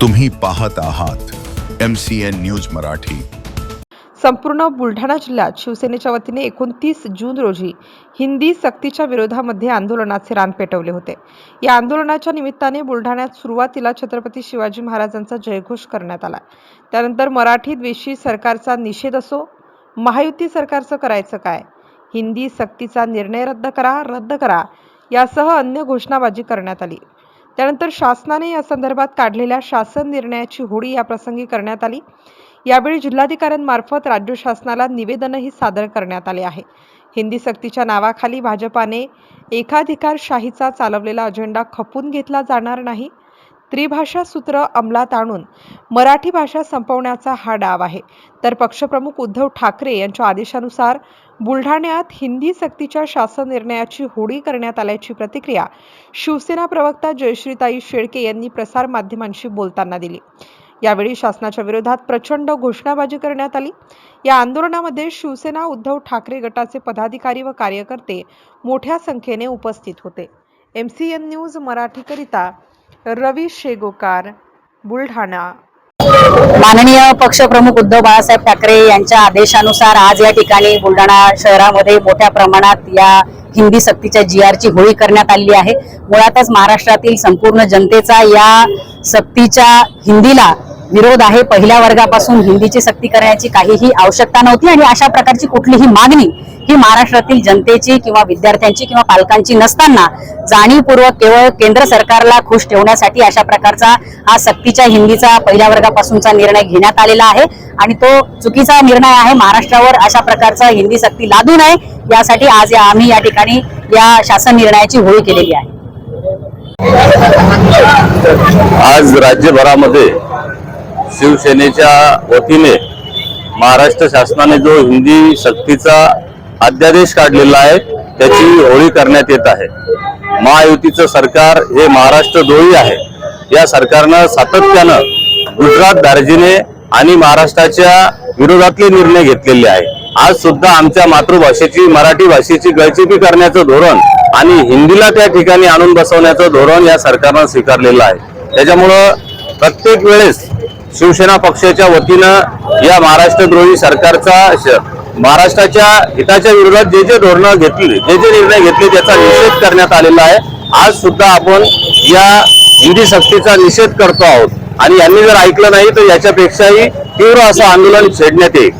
तुम्ही पाहत आहात M C N news Marathi. संपूर्ण बुलढाणा जिल्ह्यात शिवसेनेच्या वतीने एकोणतीस जून रोजी हिंदी सक्तीच्या विरोधामध्ये आंदोलनाचे रान पेटवले होते. या आंदोलनाच्या निमित्ताने बुलढाण्यात सुरुवातीला छत्रपती शिवाजी महाराजांचा जयघोष करण्यात आला. त्यानंतर मराठी द्वेषी सरकारचा निषेध असो महायुती सरकारचं करायचं काय हिंदी सक्तीचा निर्णय रद्द करा रद्द करा यासह अन्य घोषणाबाजी करण्यात आली. त्यानंतर शासनाने या संदर्भात काढलेल्या शासन निर्णयाची होडी या प्रसंगी करण्यात आली. यावेळी जिल्हाधिकाऱ्यांमार्फत राज्य शासनाला निवेदनही सादर करण्यात आले आहे. हिंदी सक्तीच्या नावाखाली भाजपाने एकाधिकारशाहीचा चालवलेला अजेंडा खपून घेतला जाणार नाही. त्रिभाषा सूत्र अंमलात आणून मराठी भाषा संपवण्याचा हा डाव आहे. तर पक्षप्रमुख उद्धव ठाकरे यांच्या आदेशानुसार बुलढाण्यात हिंदी सक्तीच्या शासन निर्णयाची होडी करण्यात आल्याची प्रतिक्रिया शिवसेना प्रवक्ता जयश्रीताई शेळके यांनी प्रसारमाध्यमांशी बोलताना दिली. यावेळी शासनाच्या विरोधात प्रचंड घोषणाबाजी करण्यात आली. या आंदोलनामध्ये शिवसेना उद्धव ठाकरे गटाचे पदाधिकारी व कार्यकर्ते मोठ्या संख्येने उपस्थित होते. एम सी एन न्यूज मराठीकरिता रवी शेगोकार बुलढाणा. माननीय पक्षप्रमुख उद्धव बाळासाहेब ठाकरे यांच्या आदेशानुसार आज या ठिकाणी बुलढाणा शहरामध्ये मोठ्या प्रमाणात या हिंदी सक्तीच्या जी आरची होळी करण्यात आलेली आहे. मुळातच महाराष्ट्रातील संपूर्ण जनतेचा या सक्तीच्या हिंदीला विरोध आहे. पहिल्या वर्गापासून हिंदीची सक्ती करण्याची काहीही आवश्यकता नव्हती आणि अशा प्रकारची कुठलीही मागणी ही महाराष्ट्रातील जनतेची किंवा विद्यार्थ्यांची किंवा पालकांची नसताना जाणीवपूर्वक केवळ केंद्र सरकारला खुश ठेवण्यासाठी अशा प्रकारचा हा सक्तीच्या हिंदीचा पहिल्या वर्गापासूनचा निर्णय घेण्यात आलेला आहे. आणि तो चुकीचा निर्णय आहे. महाराष्ट्रावर अशा प्रकारचा हिंदी सक्ती लादू नये. यासाठी आज या- आम्ही या ठिकाणी या शासन निर्णयाची होळी केलेली आहे. आज राज्यभरामध्ये शिवसेनेच्या वतीने महाराष्ट्र शासनाने जो हिंदी सक्तीचा अध्यादेश काढलेला आहे त्याची होळी करण्यात येत आहे. महायुतीचं सरकार हे महाराष्ट्र द्रोही आहे. या सरकारनं सातत्यानं गुजरात दार्जिने आणि महाराष्ट्राच्या विरोधातले निर्णय घेतलेले आहे आज सुद्धा आमच्या मातृभाषेची मराठी भाषेची गळचेपी करण्याचं धोरण आणि हिंदीला त्या ठिकाणी आणून बसवण्याचं धोरण या सरकारनं स्वीकारलेलं आहे. त्याच्यामुळं प्रत्येक वेळेस शिवसेना पक्षाच्या वतीनं या महाराष्ट्रद्रोही सरकारचा महाराष्ट्राच्या हिताच्या विरोधात जे जे धोरणं घेतली जे जे निर्णय घेतले त्याचा निषेध करण्यात आलेला आहे. आज सुद्धा आपण या हिंदी सक्तीचा निषेध करतो आहोत. आणि यांनी जर ऐकलं नाही तर याच्यापेक्षाही तीव्र असं आंदोलन छेडण्यात येईल.